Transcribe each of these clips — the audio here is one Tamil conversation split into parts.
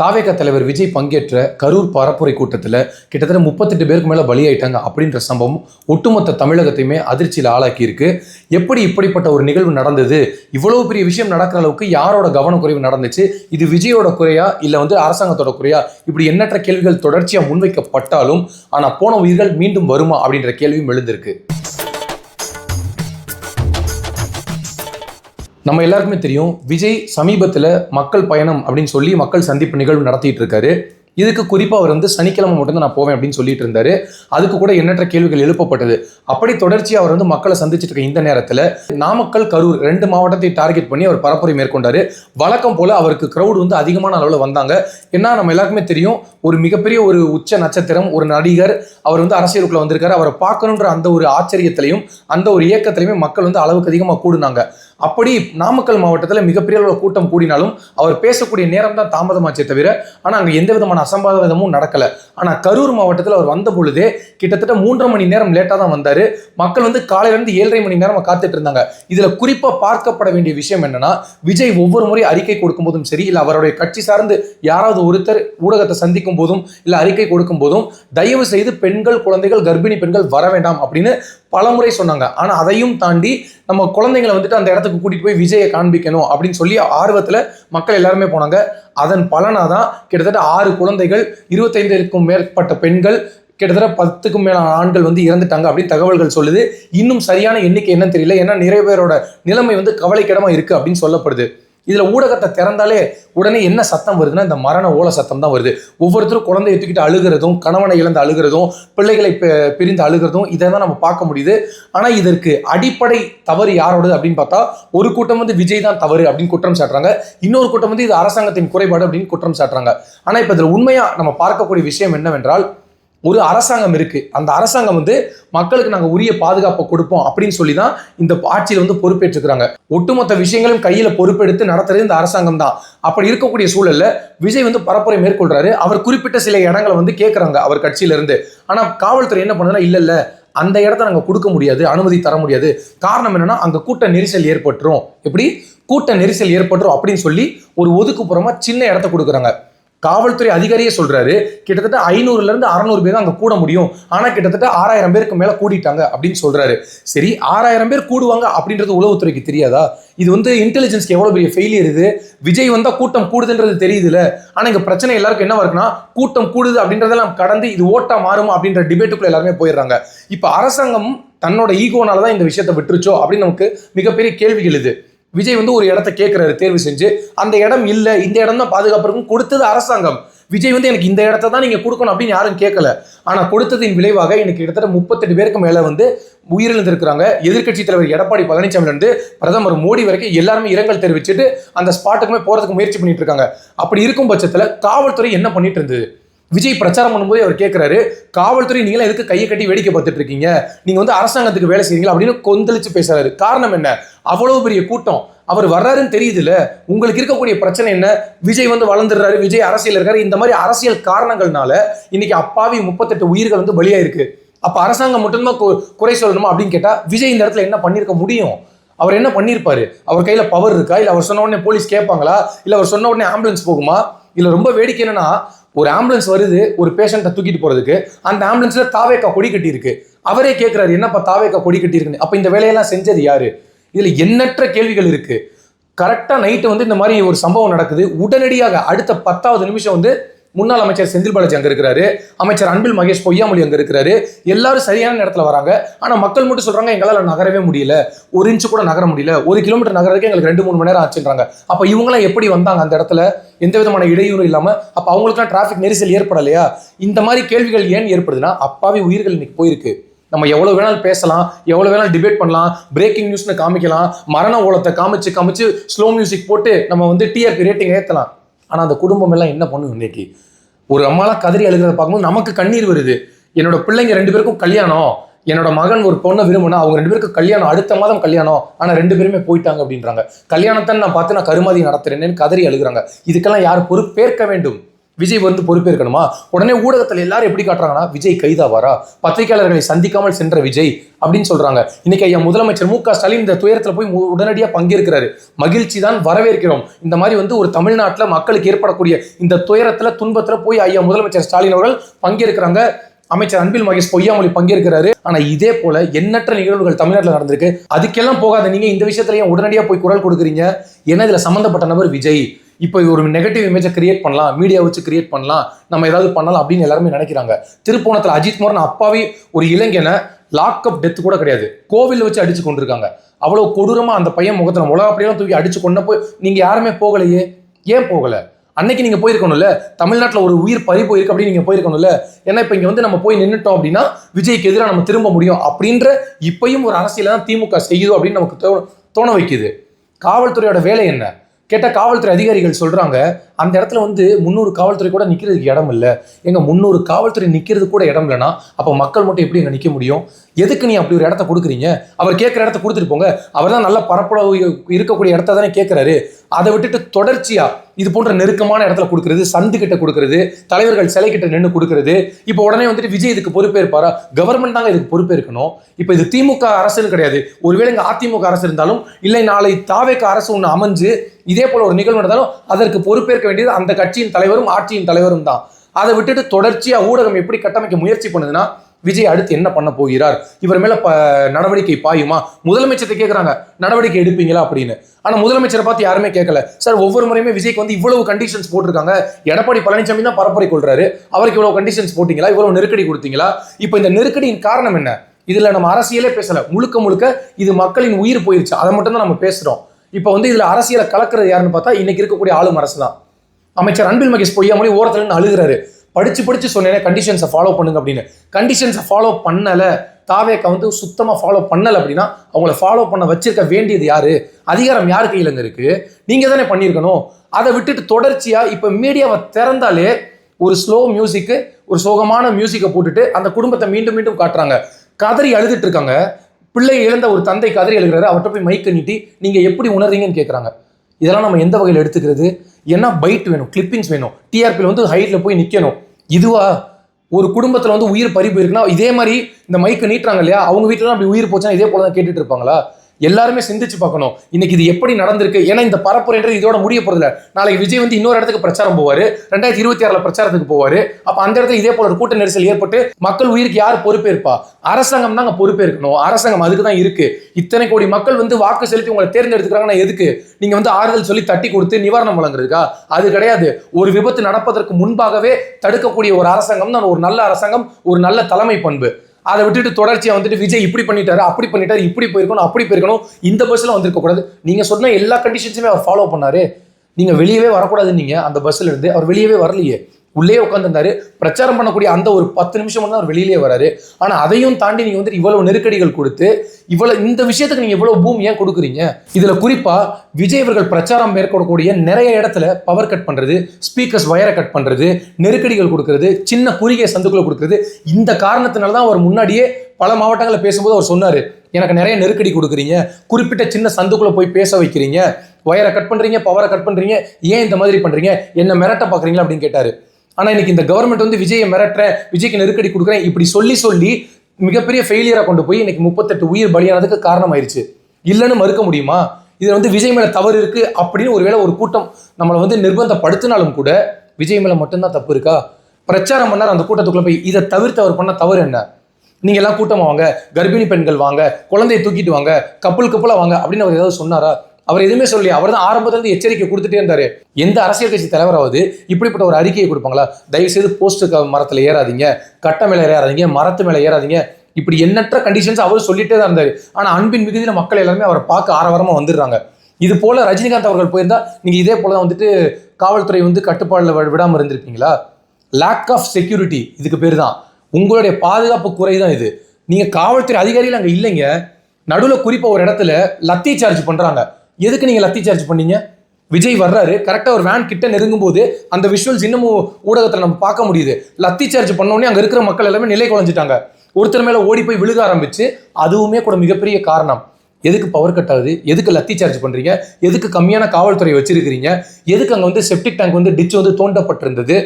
தாவேக தலைவர் விஜய் பங்கேற்ற கரூர் பரப்புரை கூட்டத்தில் கிட்டத்தட்ட முப்பத்தெட்டு பேருக்கு மேலே பலியாயிட்டாங்க அப்படின்ற சம்பவம் ஒட்டுமொத்த தமிழகத்தையுமே அதிர்ச்சியில் ஆளாக்கியிருக்கு. எப்படி இப்படிப்பட்ட ஒரு நிகழ்வு நடந்தது? இவ்வளவு பெரிய விஷயம் நடக்கிற அளவுக்கு யாரோட கவனக்குறைவு நடந்துச்சு? இது விஜயோட குறையா? இல்லை வந்து அரசாங்கத்தோட குறையா? இப்படி எண்ணற்ற கேள்விகள் தொடர்ச்சியாக முன்வைக்கப்பட்டாலும் ஆனால் போன உயிர்கள் மீண்டும் வருமா அப்படின்ற கேள்வியும் எழுந்திருக்கு. நம்ம எல்லாருக்குமே தெரியும் விஜய் சமீபத்தில் மக்கள் பயணம் அப்படின்னு சொல்லி மக்கள் சந்திப்பு நிகழ்வு நடத்திட்டு இருக்காரு. இதுக்கு குறிப்பாக அவர் வந்து சனிக்கிழமை மட்டும்தான் நான் போவேன் அப்படின்னு சொல்லிட்டு இருந்தாரு. அதுக்கு கூட எண்ணற்ற கேள்விகள் எழுப்பப்பட்டது. அப்படி தொடர்ச்சியாக அவர் வந்து மக்களை சந்திச்சிட்டு இருக்க இந்த நேரத்தில் நாமக்கல் கரூர் ரெண்டு மாவட்டத்தை டார்கெட் பண்ணி அவர் பரப்புரை மேற்கொண்டாரு. வழக்கம் போல அவருக்கு க்ரௌடு வந்து அதிகமான அளவில் வந்தாங்க. ஏன்னா நம்ம எல்லாருக்குமே தெரியும் ஒரு மிகப்பெரிய ஒரு உச்ச நட்சத்திரம் ஒரு நடிகர் அவர் வந்து அரசியலுக்குள்ள வந்திருக்காரு. அவரை பார்க்கணுன்ற அந்த ஒரு ஆச்சரியத்திலையும் அந்த ஒரு இயக்கத்திலையுமே மக்கள் வந்து அளவுக்கு அதிகமாக கூடுனாங்க. அப்படி நாமக்கல் மாவட்டத்தில் மிகப்பெரிய அளவில் கூட்டம் கூடினாலும் அவர் பேசக்கூடிய நேரம் தான் தாமதமாச்சே தவிர ஆனால் அங்கே எந்த விதமான அசம்பாவிதமும் நடக்கலை. ஆனால் கரூர் மாவட்டத்தில் அவர் வந்த பொழுதே கிட்டத்தட்ட மூன்றரை மணி நேரம் லேட்டாக தான் வந்தார். மக்கள் வந்து காலையிலேருந்து ஏழரை மணி நேரம் காத்துட்டு இருந்தாங்க. இதில் குறிப்பாக பார்க்கப்பட வேண்டிய விஷயம் என்னன்னா விஜய் ஒவ்வொரு முறை அறிக்கை கொடுக்கும் போதும் சரி இல்லை அவருடைய கட்சி சார்ந்து யாராவது ஒருத்தர் ஊடகத்தை சந்திக்கும் போதும் இல்லை அறிக்கை கொடுக்கும் போதும் தயவு செய்து பெண்கள் குழந்தைகள் கர்ப்பிணி பெண்கள் வர வேண்டாம் அப்படின்னு பலமுறை சொன்னாங்க. ஆனால் அதையும் தாண்டி நம்ம குழந்தைங்களை வந்துட்டு அந்த இடத்துக்கு கூட்டிகிட்டு போய் விஜயை காண்பிக்கணும் அப்படின்னு சொல்லி ஆர்வத்தில் மக்கள் எல்லாருமே போனாங்க. அதன் பலனாக தான் கிட்டத்தட்ட ஆறு குழந்தைகள் இருபத்தைந்திற்கும் மேற்பட்ட பெண்கள் கிட்டத்தட்ட பத்துக்கும் மேலான ஆண்கள் வந்து இறந்துட்டாங்க அப்படின்னு தகவல்கள் சொல்லுது. இன்னும் சரியான எண்ணிக்கை என்னன்னு தெரியல. ஏன்னா நிறைய பேரோட நிலைமை வந்து கவலைக்கிடமாக இருக்குது அப்படின்னு சொல்லப்படுது. இதில் ஊடகத்தை திறந்தாலே உடனே என்ன சத்தம் வருதுன்னா இந்த மரண ஓல சத்தம் தான் வருது. ஒவ்வொருத்தரும் குழந்தைய தூக்கிட்டு அழுகிறதும் கணவனை இழந்து அழுகிறதும் பிள்ளைகளை பிரிந்து அழுகிறதும் இதை தான் நம்ம பார்க்க முடியுது. ஆனால் இதற்கு அடிப்படை தவறு யாரோடது அப்படின்னு பார்த்தா ஒரு கூட்டம் வந்து விஜய் தான் தவறு அப்படின்னு குற்றம் சாட்டுறாங்க. இன்னொரு கூட்டம் வந்து இது அரசாங்கத்தின் குறைபாடு அப்படின்னு குற்றம் சாட்டுறாங்க. ஆனால் இப்போ இதில் உண்மையாக நம்ம பார்க்கக்கூடிய விஷயம் என்னவென்றால் ஒரு அரசாங்கம் இருக்கு. அந்த அரசாங்கம் வந்து மக்களுக்கு நாங்கள் உரிய பாதுகாப்பை கொடுப்போம் அப்படின்னு சொல்லி தான் இந்த ஆட்சியில் வந்து பொறுப்பேற்றுக்கிறாங்க ஒட்டுமொத்த விஷயங்களும் கையில் பொறுப்பெடுத்து நடத்துறது இந்த அரசாங்கம் தான். அப்படி இருக்கக்கூடிய சூழல்ல விஜய் வந்து பரப்புரை மேற்கொள்றாரு. அவர் குறிப்பிட்ட சில இடங்களை வந்து கேட்குறாங்க அவர் கட்சியிலேருந்து. ஆனால் காவல்துறை என்ன பண்ணுதுன்னா இல்லை இல்லை அந்த இடத்த நாங்கள் கொடுக்க முடியாது அனுமதி தர முடியாது. காரணம் என்னன்னா அங்கே கூட்ட நெரிசல் ஏற்பட்டுரும். எப்படி? கூட்ட நெரிசல் ஏற்பட்டுரும் அப்படின்னு சொல்லி ஒரு ஒதுக்குப்புறமா சின்ன இடத்த கொடுக்குறாங்க. காவல்துறை அதிகாரியே சொல்றாரு கிட்டத்தட்ட ஐநூறுல இருந்து அறநூறு பேர் தான் அங்க கூட முடியும். ஆனா கிட்டத்தட்ட ஆறாயிரம் பேருக்கு மேல கூடிட்டாங்க அப்படின்னு சொல்றாரு. சரி ஆறாயிரம் பேர் கூடுவாங்க அப்படின்றது உளவுத்துறைக்கு தெரியாதா? இது வந்து இன்டெலிஜென்ஸ்க்கு எவ்வளவு பெரிய ஃபெயிலியர் இது? விஜய் வந்தா கூட்டம் கூடுதுன்றது தெரியுதுல ஆனா இங்க பிரச்சனை எல்லாருக்கும் என்ன இருக்குன்னா கூட்டம் கூடுது அப்படின்றதெல்லாம் கடந்து இது ஓட்டா மாறுமா அப்படின்ற டிபேட்டுக்குள்ள எல்லாருமே போயிடுறாங்க. இப்ப அரசாங்கம் தன்னோட ஈகோனால தான் இந்த விஷயத்தை விட்டுருச்சோ அப்படின்னு நமக்கு மிகப்பெரிய கேள்வி எழுது விஜய் வந்து ஒரு இடத்த கேட்குறாரு தேர்வு செஞ்சு. அந்த இடம் இல்லை இந்த இடம் தான் பாதுகாப்பு இருக்கும் கொடுத்தது அரசாங்கம். விஜய் வந்து எனக்கு இந்த இடத்த தான் நீங்கள் கொடுக்கணும் அப்படின்னு யாரும் கேட்கல ஆனால் கொடுத்ததின் விளைவாக எனக்கு கிட்டத்தட்ட முப்பத்தெட்டு பேருக்கு மேலே வந்து உயிரிழந்திருக்கிறாங்க. எதிர்க்கட்சி தலைவர் எடப்பாடி பழனிசாமிலேருந்து பிரதமர் மோடி வரைக்கும் எல்லாருமே இரங்கல் தெரிவிச்சுட்டு அந்த ஸ்பாட்டுக்குமே போகிறதுக்கு முயற்சி பண்ணிட்டு இருக்காங்க. அப்படி இருக்கும் பட்சத்தில் காவல்துறை என்ன பண்ணிட்டு இருந்தது? விஜய் பிரச்சாரம் பண்ணும்போது அவர் கேட்குறாரு காவல்துறை நீங்களாம் எதுக்கு கையை கட்டி வேடிக்கை பார்த்துட்டு இருக்கீங்க? நீங்க வந்து அரசாங்கத்துக்கு வேலை செய்றீங்களா அப்படின்னு கொந்தளிச்சு பேசுறாரு. காரணம் என்ன? அவ்வளவு பெரிய கூட்டம். அவர் வர்றாருன்னு தெரியுதுல்ல. உங்களுக்கு இருக்கக்கூடிய பிரச்சனை என்ன? விஜய் வந்து வளர்ந்துடுறாரு விஜய் அரசியல் இருக்காரு. இந்த மாதிரி அரசியல் காரணங்கள்னால இன்னைக்கு அப்பாவி முப்பத்தெட்டு உயிர்கள் வந்து பலியாயிருக்கு. அப்ப அரசாங்கம் மட்டும்தான் குறை சொல்லணுமா அப்படின்னு கேட்டா விஜய் இந்த இடத்துல என்ன பண்ணியிருக்க முடியும்? அவர் என்ன பண்ணியிருப்பாரு அவர் கையில பவர் இருக்கா? இல்ல அவர் சொன்ன உடனே போலீஸ் கேட்பாங்களா இல்ல அவர் சொன்ன உடனே ஆம்புலன்ஸ் போகுமா? இதில் ரொம்ப வேடிக்கை என்னன்னா ஒரு ஆம்புலன்ஸ் வருது ஒரு பேஷண்ட்டை தூக்கிட்டு போறதுக்கு. அந்த ஆம்புலன்ஸில் தாவேக்கா கொடி கட்டியிருக்கு. அவரே கேட்குறாரு என்னப்பா தாவேக்கா கொடி கட்டியிருக்குன்னு? அப்போ இந்த வேலையெல்லாம் செஞ்சது யாரு? இதில் எண்ணற்ற கேள்விகள் இருக்கு. கரெக்டாக நைட்டு வந்து இந்த மாதிரி ஒரு சம்பவம் நடக்குது. உடனடியாக அடுத்த பத்தாவது நிமிஷம் வந்து முன்னாள் அமைச்சர் செந்தில் பாலாஜி அங்க இருக்கிறாரு. அமைச்சர் அன்பில் மகேஷ் பொய்யாமொழி அங்க இருக்கிறாரு. எல்லாரும் சரியான இடத்துல வராங்க. ஆனா மக்கள் மட்டும் சொல்றாங்க எங்களால நகரவே முடியல. ஒரு இன்ச்சு கூட நகர முடியல. ஒரு கிலோமீட்டர் நகரத்துக்கு எங்களுக்கு ரெண்டு மூணு மணி நேரம் ஆச்சுன்றாங்க. அப்ப இவங்களாம் எப்படி வந்தாங்க அந்த இடத்துல? எந்த விதமான இடையூறும் இல்லாம அப்ப அவங்களுக்குலாம் டிராஃபிக் நெரிசல் ஏற்படலையா? இந்த மாதிரி கேள்விகள் ஏன் ஏற்படுதுன்னா அப்பாவி உயிர்கள் இன்னைக்கு போயிருக்கு. நம்ம எவ்வளோ வேணாலும் பேசலாம் எவ்வளோ வேணாலும் டிபேட் பண்ணலாம் பிரேக்கிங் நியூஸ்னு காமிக்கலாம் மரண ஓலத்தை காமிச்சு காமிச்சு ஸ்லோ மியூசிக் போட்டு நம்ம வந்து டிஆர்பி ரேட்டிங் ஏற்றலாம் ஆனால் அந்த குடும்பம் எல்லாம் என்ன பண்ணும் இன்னைக்கு? ஒரு அம்மாலாம் கதறி அழுகிறத பார்க்கும்போது நமக்கு கண்ணீர் வருது. என்னோட பிள்ளைங்க ரெண்டு பேருக்கும் கல்யாணம். என்னோட மகன் ஒரு பொண்ணை விரும்பினா அவங்க ரெண்டு பேருக்கும் கல்யாணம் அடுத்த மாதம் கல்யாணம். ஆனால் ரெண்டு பேருமே போயிட்டாங்க அப்படின்றாங்க. கல்யாணத்தை நான் பார்த்து நான் கருமாதி நடத்துறேன்னு கதறி அழுகுறாங்க. இதுக்கெல்லாம் யார் பொறுப்பேற்க வேண்டும்? விஜய் வந்து பொறுப்பேற்கணுமா? உடனே ஊடகத்தில் எல்லாரும் எப்படி காட்டுறாங்கன்னா விஜய் கைதாவாரா பத்திரிகையாளர்களை சந்திக்காமல் சென்ற விஜய் அப்படின்னு சொல்றாங்க. இன்னைக்கு ஐயா முதலமைச்சர் மு க ஸ்டாலின் இந்த துயரத்தில் போய் உடனடியாக பங்கேற்கிறாரு. மகிழ்ச்சி தான் வரவேற்கிறோம். இந்த மாதிரி வந்து ஒரு தமிழ்நாட்டில் மக்களுக்கு ஏற்படக்கூடிய இந்த துயரத்தில் துன்பத்தில் போய் ஐயா முதலமைச்சர் ஸ்டாலின் அவர்கள் பங்கேற்கிறாங்க. அமைச்சர் அன்பில் மகேஷ் பொய்யாமொழி பங்கேற்கிறாரு. ஆனா இதே போல எண்ணற்ற நிகழ்வுகள் தமிழ்நாட்டில் நடந்திருக்கு. அதுக்கெல்லாம் போகாத நீங்க இந்த விஷயத்துல உடனடியாக போய் குரல் கொடுக்குறீங்க? ஏன்னா இதுல சம்பந்தப்பட்ட நபர் விஜய். இப்போ இது ஒரு நெகட்டிவ் இமேஜை கிரியேட் பண்ணலாம் மீடியா வச்சு கிரியேட் பண்ணலாம் நம்ம ஏதாவது பண்ணலாம் அப்படின்னு எல்லாருமே நினைக்கிறாங்க. திருப்போணத்தில் அஜித் குமார் அப்பாவே ஒரு இளைஞனை லாக்அப் டெத் கூட கிடையாது. கோவிலில் வச்சு அடிச்சு கொண்டிருக்காங்க. அவ்வளோ கொடூரமாக அந்த பையன் முகத்தில் முளகா அப்படியெல்லாம் தூக்கி அடிச்சு கொண்டப்போ நீங்கள் யாருமே போகலையே? ஏன் போகலை? அன்னைக்கு நீங்கள் போயிருக்கணும்ல? தமிழ்நாட்டில் ஒரு உயிர் பறி போயிருக்கு அப்படின்னு நீங்கள் போயிருக்கணும்ல? ஏன்னா இப்போ இங்கே வந்து நம்ம போய் நின்றுட்டோம் அப்படின்னா விஜய்க்கு எதிராக நம்ம திரும்ப முடியும் அப்படின்ற இப்பையும் ஒரு அரசியலை தான் திமுக செய்யுது அப்படின்னு நமக்கு தோ- தோண வைக்குது. காவல்துறையோட வேலை என்ன? கேட்டால் காவல்துறை அதிகாரிகள் சொல்கிறாங்க அந்த இடத்துல வந்து முந்நூறு காவல்துறை கூட நிற்கிறதுக்கு இடம் இல்லை. எங்கள் முந்நூறு காவல்துறை நிற்கிறது கூட இடம் இல்லைன்னா அப்போ மக்கள் மட்டும் எப்படி இங்கே நிற்க முடியும்? எதுக்கு நீ அப்படி ஒரு இடத்த கொடுக்குறீங்க? அவர் கேட்குற இடத்த கொடுத்துட்டு போங்க. அவர் தான் நல்ல பரப்பளவு இருக்கக்கூடிய இடத்த தானே கேட்குறாரு அதை விட்டுட்டு தொடர்ச்சியாக இது போன்ற நெருக்கமான இடத்துல கொடுக்கறது சந்து கிட்ட கொடுக்கறது தலைவர்கள் சிலை கிட்ட நின்று கொடுக்கறது. இப்போ உடனே வந்துட்டு விஜய் இதுக்கு பொறுப்பேற்பாரா? கவர்மெண்ட் தாங்க இதுக்கு பொறுப்பேற்கணும். இப்போ இது திமுக அரசுன்னு கிடையாது. ஒருவேளை இங்கே அதிமுக அரசு இருந்தாலும் இல்லை நாளை தாவேக்க அரசு ஒன்று அமைஞ்சு இதே போல ஒரு நிகழ்வு நடந்தாலும் அதற்கு பொறுப்பேற்க வேண்டியது அந்த கட்சியின் தலைவரும் ஆட்சியின் தலைவரும் தான். அதை விட்டுட்டு தொடர்ச்சியாக ஊடகம் எப்படி கட்டமைக்க முயற்சி பண்ணுதுன்னா விஜய் அடுத்து என்ன பண்ண போகிறார்? இவர் மேல ப நடவடிக்கை பாயுமா? முதலமைச்சர்கிட்ட கேட்குறாங்க நடவடிக்கை எடுப்பீங்களா அப்படின்னு. ஆனா முதலமைச்சரை பார்த்து யாருமே கேட்கல சார் ஒவ்வொரு முறையுமே விஜய்க்கு வந்து இவ்வளவு கண்டிஷன்ஸ் போட்டிருக்காங்க. எடப்பாடி பழனிசாமி தான் பரப்புரை கொள்றாரு. அவருக்கு இவ்வளவு கண்டிஷன்ஸ் போட்டீங்களா? இவ்வளவு நெருக்கடி கொடுத்தீங்களா? இப்போ இந்த நெருக்கடியின் காரணம் என்ன? இதுல நம்ம அரசியலே பேசல. முழுக்க முழுக்க இது மக்களின் உயிர் போயிருச்சு. அதை மட்டும் தான் நம்ம பேசுறோம். இப்போ வந்து இதுல அரசியலை கலக்கிறது யாருன்னு பார்த்தா இன்னைக்கு இருக்கக்கூடிய ஆளும் அரசு தான் அமைச்சர் அன்பில் மகேஷ் பொய்யாமொழி ஓரத்துல அழுகிறாரு அழுகுறாரு. படிச்சு படிச்சு சொன்னேனே கண்டிஷன்ஸை ஃபாலோ பண்ணுங்க அப்படின்னு. கண்டிஷன்ஸை ஃபாலோ பண்ணலை தாவேக்கா வந்து சுத்தமாக ஃபாலோ பண்ணலை அப்படின்னா அவங்கள ஃபாலோ பண்ண வச்சிருக்க வேண்டியது யாரு? அதிகாரம் யார் கையிலங்க இருக்கு? நீங்க தானே பண்ணியிருக்கணும். அதை விட்டுட்டு தொடர்ச்சியாக இப்போ மீடியாவை திறந்தாலே ஒரு ஸ்லோ மியூசிக்கு ஒரு சோகமான மியூசிக்கை போட்டுட்டு அந்த குடும்பத்தை மீண்டும் மீண்டும் காட்டுறாங்க. கதறி அழுதுட்டு இருக்காங்க. பிள்ளை இழந்த ஒரு தந்தை கதறி எழுகிறாரு அவர்கிட்ட போய் மைக்க நீட்டி நீங்கள் எப்படி உணர்றீங்கன்னு கேட்குறாங்க இதெல்லாம் நம்ம எந்த வகையில் எடுத்துக்கிறது? ஏன்னா பைட் வேணும்? கிளிப்பிங்ஸ் வேணும். டிஆர்பியில் வந்து ஹைட்டில் போய் நிற்கணும் இதுவா? ஒரு குடும்பத்தில் வந்து உயிர் பறி போயிருக்குன்னா இதே மாதிரி இந்த மைக்கை நீட்டுறாங்க இல்லையா? அவங்க வீட்டில் அப்படி உயிர் போச்சுன்னா இதே போல தான் கேட்டுட்டு இருப்பாங்களா? எல்லாருமே சிந்திச்சு பார்க்கணும். இன்னைக்கு இது எப்படி நடந்திருக்கு? ஏன்னா இந்த பரப்புரைன்றது இதோட முடிய போறதில்ல. நாளைக்கு விஜய் வந்து இன்னொரு இடத்துக்கு பிரச்சாரம் போவார். ரெண்டாயிரத்தி இருபத்தி ஆறுல பிரச்சாரத்துக்கு போவார். அப்ப அந்த இடத்துல இதே போல ஒரு கூட்ட நெரிசல் ஏற்பட்டு மக்கள் உயிருக்கு யார் பொறுப்பேற்பா? அரசாங்கம் தாங்க பொறுப்பேற்கணும். அரசாங்கம் அதுக்கு தான் இருக்கு. இத்தனை கோடி மக்கள் வந்து வாக்கு செலுத்தி உங்களை தேர்ந்தெடுத்துக்கிறாங்கன்னா எதுக்கு? நீங்க வந்து ஆறுதல் சொல்லி தட்டி கொடுத்து நிவாரணம் வழங்குறதுக்கா? அது கிடையாது. ஒரு விபத்து நடப்பதற்கு முன்பாகவே தடுக்கக்கூடிய ஒரு அரசாங்கம் தான் ஒரு நல்ல அரசாங்கம் ஒரு நல்ல தலைமை பண்பு. அதை விட்டுட்டு தொடர்ச்சியாக வந்துட்டு விஜய் இப்படி பண்ணிட்டாரு அப்படி பண்ணிட்டாரு இப்படி போயிருக்கணும் அப்படி போயிருக்கணும் இந்த பஸ்ஸில் வந்திருக்க கூடாது. நீங்கள் சொன்ன எல்லா கண்டிஷன்ஸுமே அவர் ஃபாலோ பண்ணாரு. நீங்கள் வெளியவே வரக்கூடாது நீங்கள் அந்த பஸ்ஸில் இருந்து அவர் வெளியவே வரலையே. உள்ளே உட்காந்துருந்தாரு பிரச்சாரம் பண்ணக்கூடிய அந்த ஒரு பத்து நிமிஷம் மட்டும் தான் அவர் வெளியிலே வராரு. ஆனால் அதையும் தாண்டி நீங்கள் வந்துட்டு இவ்வளவு நெருக்கடிகள் கொடுத்து இவ்வளோ இந்த விஷயத்துக்கு நீங்கள் இவ்வளோ பூமி ஏன் கொடுக்குறீங்க? இதில் குறிப்பாக விஜய் அவர்கள் பிரச்சாரம் மேற்கொள்ளக்கூடிய நிறைய இடத்துல பவர் கட் பண்ணுறது ஸ்பீக்கர்ஸ் வயரை கட் பண்ணுறது நெருக்கடிகள் கொடுக்கறது சின்ன குறுகிய சந்துக்களை கொடுக்கறது. இந்த காரணத்தினால தான் அவர் முன்னாடியே பல மாவட்டங்களில் பேசும்போது அவர் சொன்னார் எனக்கு நிறைய நெருக்கடி கொடுக்குறீங்க. குறிப்பிட்ட சின்ன சந்துக்குள்ளே போய் பேச வைக்கிறீங்க. வயரை கட் பண்ணுறீங்க பவரை கட் பண்ணுறீங்க ஏன் இந்த மாதிரி பண்ணுறீங்க என்ன மிரட்ட பார்க்குறீங்களா அப்படின்னு கேட்டார். ஆனால் இன்னைக்கு இந்த கவர்மெண்ட் வந்து விஜயை மிரட்டுறேன் விஜய்க்கு நெருக்கடி கொடுக்குறேன் இப்படி சொல்லி சொல்லி மிகப்பெரிய ஃபெயிலியராக கொண்டு போய் இன்னைக்கு முப்பத்தெட்டு உயிர் பலியானதுக்கு காரணமாயிருச்சு. இல்லைன்னு மறுக்க முடியுமா? இதில் வந்து விஜய் மேலே தவறு இருக்கு அப்படின்னு ஒருவேளை ஒரு கூட்டம் நம்மளை வந்து நிர்பந்தப்படுத்தினாலும் கூட விஜய் மேலே மட்டும்தான் தப்பு இருக்கா? பிரச்சாரம் பண்ணார் அந்த கூட்டத்துக்குள்ளே போய் இதை தவிர்த்து அவர் பண்ண தவறு என்ன? நீங்க எல்லாம் கூட்டமாக வாங்க கர்ப்பிணி பெண்கள் வாங்க குழந்தையை தூக்கிட்டு வாங்க கப்பல் கப்பலாக வாங்க அப்படின்னு அவர் ஏதாவது சொன்னாரா? அவர் எதுவுமே சொல்லி அவர் தான் ஆரம்பத்திலிருந்து எச்சரிக்கை கொடுத்துட்டே இருந்தாரு. எந்த அரசியல் கட்சி தலைவராவது இப்படிப்பட்ட ஒரு அறிக்கையை கொடுப்பாங்களா? தயவு செய்து போஸ்ட் மரத்தில் ஏறாதீங்க. கட்ட மேலே ஏறாதீங்க. மரத்து மேலே ஏறாதீங்க. இப்படி எண்ணற்ற கண்டிஷன்ஸ் அவர் சொல்லிட்டே தான் இருந்தாரு. ஆனால் அன்பின் மிகுதியில் மக்கள் எல்லாருமே அவரை பார்க்க ஆரவாரமாக வந்துடுறாங்க. இது போல ரஜினிகாந்த் அவர்கள் போயிருந்தா நீங்க இதே போல தான் வந்துட்டு காவல்துறை வந்து கட்டுப்பாடுல வி- இருந்திருப்பீங்களா? லேக் ஆஃப் செக்யூரிட்டி இதுக்கு பேர் தான். உங்களுடைய பாதுகாப்பு குறை தான் இது. நீங்க காவல்துறை அதிகாரிகள் அங்கே இல்லைங்க. நடுவில் குறிப்பாக ஒரு இடத்துல லத்தி சார்ஜ் பண்ணுறாங்க எதுக்கு நீங்கள் லத்தி சார்ஜ் பண்ணீங்க? விஜய் வர்றாரு கரெக்டாக ஒரு வேன் கிட்ட நெருங்கும் போது அந்த விஷுவல்ஸ் இன்னமும் ஊடகத்தில் நம்ம பார்க்க முடியுது. லத்தி சார்ஜ் பண்ணோடனே அங்கே இருக்கிற மக்கள் எல்லாமே நிலை குறைஞ்சிட்டாங்க ஒருத்தர் மேலே ஓடி போய் விழுக ஆரம்பிச்சு அதுவுமே கூட மிகப்பெரிய காரணம். எதுக்கு பவர் கட் ஆகுது? எதுக்கு லத்தி சார்ஜ் பண்ணுறீங்க எதுக்கு கம்மியான காவல்துறை வச்சிருக்கிறீங்க? எதுக்கு அங்கே வந்து செப்டிக் டேங்க் வந்து டிச் வந்து தோண்டப்பட்டிருந்தது?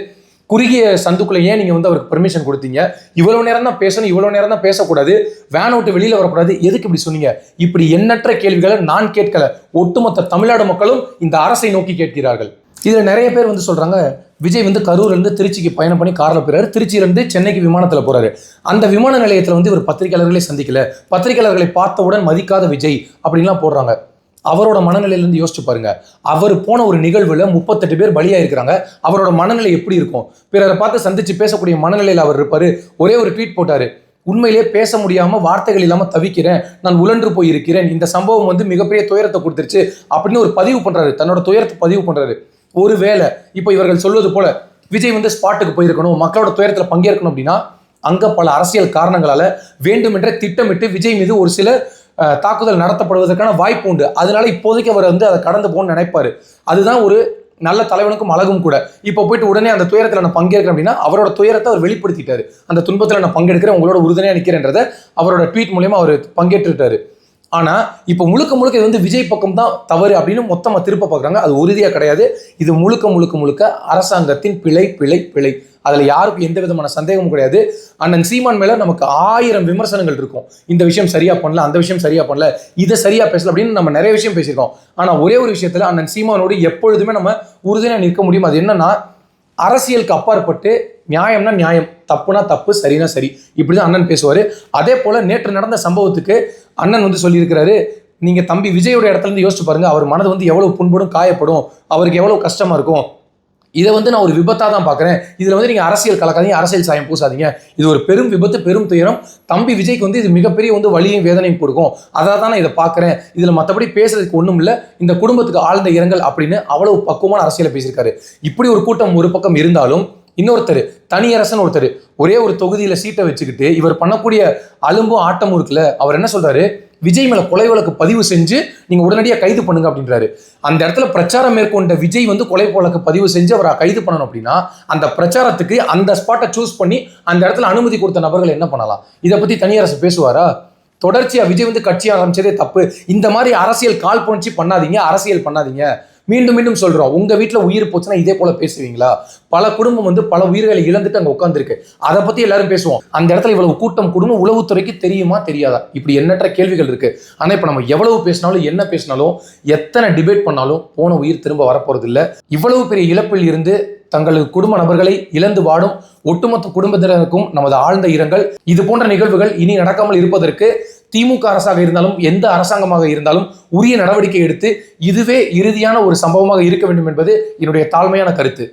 குறுகிய சந்துக்குள்ள ஏன் நீங்கள் வந்து அவருக்கு பெர்மிஷன் கொடுத்தீங்க? இவ்வளோ நேரம் தான் பேசணும் இவ்வளோ நேரம் தான் பேசக்கூடாது. வேன் விட்டு வெளியில் வரக்கூடாது. எதுக்கு இப்படி சொன்னீங்க? இப்படி எண்ணற்ற கேள்விகளை நான் கேட்கல. ஒட்டுமொத்த தமிழ்நாடு மக்களும் இந்த அரசை நோக்கி கேட்கிறார்கள். இதில் நிறைய பேர் வந்து சொல்கிறாங்க விஜய் வந்து கரூர்லேருந்து திருச்சிக்கு பயணம் பண்ணி காரில் போகிறாரு திருச்சியிலேருந்து சென்னைக்கு விமானத்தில் போகிறாரு அந்த விமான நிலையத்தில் வந்து இவர் பத்திரிகையாளர்களை சந்திக்கல. பத்திரிகையாளர்களை பார்த்தவுடன் மதிக்காத விஜய் அப்படின்லாம் போடுறாங்க. அவரோட மனநிலையிலேருந்து யோசிச்சு பாருங்க. அவர் போன ஒரு நிகழ்வில் முப்பத்தெட்டு பேர் பலியாக இருக்கிறாங்க அவரோட மனநிலை எப்படி இருக்கும்? பிறரை பார்த்து சந்திச்சு பேசக்கூடிய மனநிலையில் அவர் இருப்பார். ஒரே ஒரு ட்வீட் போட்டார். உண்மையிலே பேச முடியாமல் வார்த்தைகள் இல்லாமல் தவிக்கிறேன். நான் உழன்று போயிருக்கிறேன். இந்த சம்பவம் வந்து மிகப்பெரிய துயரத்தை கொடுத்துருச்சு. அப்படின்னு ஒரு பதிவு பண்ணுறாரு தன்னோட துயரத்தை பதிவு பண்றாரு. ஒருவேளை இப்போ இவர்கள் சொல்வது போல விஜய் வந்து ஸ்பாட்டுக்கு போயிருக்கணும். மக்களோட துயரத்தில் பங்கேற்கணும் அப்படின்னா அங்கே பல அரசியல் காரணங்களால் வேண்டுமென்றே திட்டமிட்டு விஜய் மீது ஒரு சில தாக்குதல் நடத்தப்படுவதற்கான வாய்ப்பு உண்டு. அதனால இப்போதைக்கு அவர் வந்து அதை கடந்து போகணும்னு நினைப்பார். அதுதான் ஒரு நல்ல தலைவனுக்கும் அழகும் கூட. இப்போ போயிட்டு உடனே அந்த துயரத்தில் நான் பங்கேற்கிறேன் அப்படின்னா அவரோட துயரத்தை அவர் வெளிப்படுத்திட்டாரு. அந்த துன்பத்தில் நான் பங்கெடுக்கிறேன் உங்களோட உறுதுணையாக நிற்கிறேன்றதை அவரோட ட்வீட் மூலியமாக அவர் பங்கேற்றுட்டாரு. ஆனால் இப்போ முழுக்க முழுக்க இது வந்து விஜய் பக்கம் தான் தவறு அப்படின்னு மொத்தமாக திருப்ப பார்க்குறாங்க அது உறுதியாக கிடையாது. இது முழுக்க முழுக்க முழுக்க அரசாங்கத்தின் பிழை பிழை பிழை. அதில் யாருக்கும் எந்த விதமான சந்தேகமும் கிடையாது. அண்ணன் சீமான் மேலே நமக்கு ஆயிரம் விமர்சனங்கள் இருக்கும். இந்த விஷயம் சரியாக பண்ணல அந்த விஷயம் சரியாக பண்ணல இதை சரியாக பேசல அப்படின்னு நம்ம நிறைய விஷயம் பேசியிருக்கோம். ஆனால் ஒரே ஒரு விஷயத்தில் அண்ணன் சீமானோடு எப்பொழுதுமே நம்ம உறுதியாக நிற்க முடியும்? அது என்னன்னா அரசியலுக்கு அப்பாற்பட்டு நியாயம்னா நியாயம். தப்புனா தப்பு சரினா சரி. இப்படிதான் அண்ணன் பேசுவார். அதே போல் நேற்று நடந்த சம்பவத்துக்கு அண்ணன் வந்து சொல்லியிருக்கிறாரு நீங்கள் தம்பி விஜயோட இடத்துல இருந்து யோசிச்சு பாருங்கள் அவர் மனது வந்து எவ்வளோ புண்படும் காயப்படும் அவருக்கு எவ்வளோ கஷ்டமாக இருக்கும். இதை வந்து நான் ஒரு விபத்தாக தான் பார்க்குறேன் இதில் வந்து நீங்கள் அரசியல் கலக்காதீங்க அரசியல் சாயம் பூசாதீங்க. இது ஒரு பெரும் விபத்து பெரும் துயரம். தம்பி விஜய்க்கு வந்து இது மிகப்பெரிய வந்து வலியும் வேதனையும் கொடுக்கும். அதை தான் நான் இதை பார்க்குறேன் இதில் மற்றபடி பேசுறதுக்கு ஒன்றும் இல்லை. இந்த குடும்பத்துக்கு ஆழ்ந்த இரங்கல் அப்படின்னு அவ்வளவு பக்குவமான அரசியலை பேசியிருக்காரு. இப்படி ஒரு கூட்டம் ஒரு பக்கம் இருந்தாலும் இன்னொருத்தர் தனியரசன் ஒருத்தர் ஒரே ஒரு தொகுதியில சீட்டை வச்சுக்கிட்டு இவர் பண்ணக்கூடிய அலும்பும் ஆட்டமும் இருக்குல்ல அவர் என்ன சொல்றாரு? விஜய் மேல கொலை வழக்கு பதிவு செஞ்சு நீங்க உடனடியாக கைது பண்ணுங்க அப்படின்றாரு. அந்த இடத்துல பிரச்சாரம் மேற்கொண்ட விஜய் வந்து கொலை வழக்கு பதிவு செஞ்சு அவரை கைது பண்ணணும் அப்படின்னா அந்த பிரச்சாரத்துக்கு அந்த ஸ்பாட்டை சூஸ் பண்ணி அந்த இடத்துல அனுமதி கொடுத்த நபர்கள் என்ன பண்ணலாம்? இதை பத்தி தனியரசு பேசுவாரா? தொடர்ச்சியா விஜய் வந்து கட்சி ஆரம்பிச்சதே தப்பு. இந்த மாதிரி அரசியல் கால் புணர்ச்சி பண்ணாதீங்க அரசியல் பண்ணாதீங்க. மீண்டும் மீண்டும் சொல்றோம். உங்க வீட்டில் உயிர் போச்சுன்னா இதே போல பேசுவீங்களா? பல குடும்பம் வந்து பல உயிர்களை இழந்துட்டு அங்கே உட்காந்துருக்கு அதை பத்தி எல்லாரும் பேசுவோம். அந்த இடத்துல இவ்வளவு கூட்டம் குடும்பம் உளவுத்துறைக்கு தெரியுமா தெரியாதா? இப்படி எண்ணற்ற கேள்விகள் இருக்கு. ஆனா இப்ப நம்ம எவ்வளவு பேசினாலும் என்ன பேசினாலும் எத்தனை டிபேட் பண்ணாலும் போன உயிர் திரும்ப வரப்போறது இல்லை இவ்வளவு பெரிய இழப்பில் இருந்து தங்களது குடும்ப நபர்களை இழந்து வாடும் ஒட்டுமொத்த குடும்பத்தினருக்கும் நமது ஆழ்ந்த இரங்கல். இது போன்ற நிகழ்வுகள் இனி நடக்காமல் இருப்பதற்கு திமுக அரசாக இருந்தாலும் எந்த அரசாங்கமாக இருந்தாலும் உரிய நடவடிக்கை எடுத்து இதுவே இறுதியான ஒரு சம்பவமாக இருக்க வேண்டும் என்பது என்னுடைய தாழ்மையான கருத்து.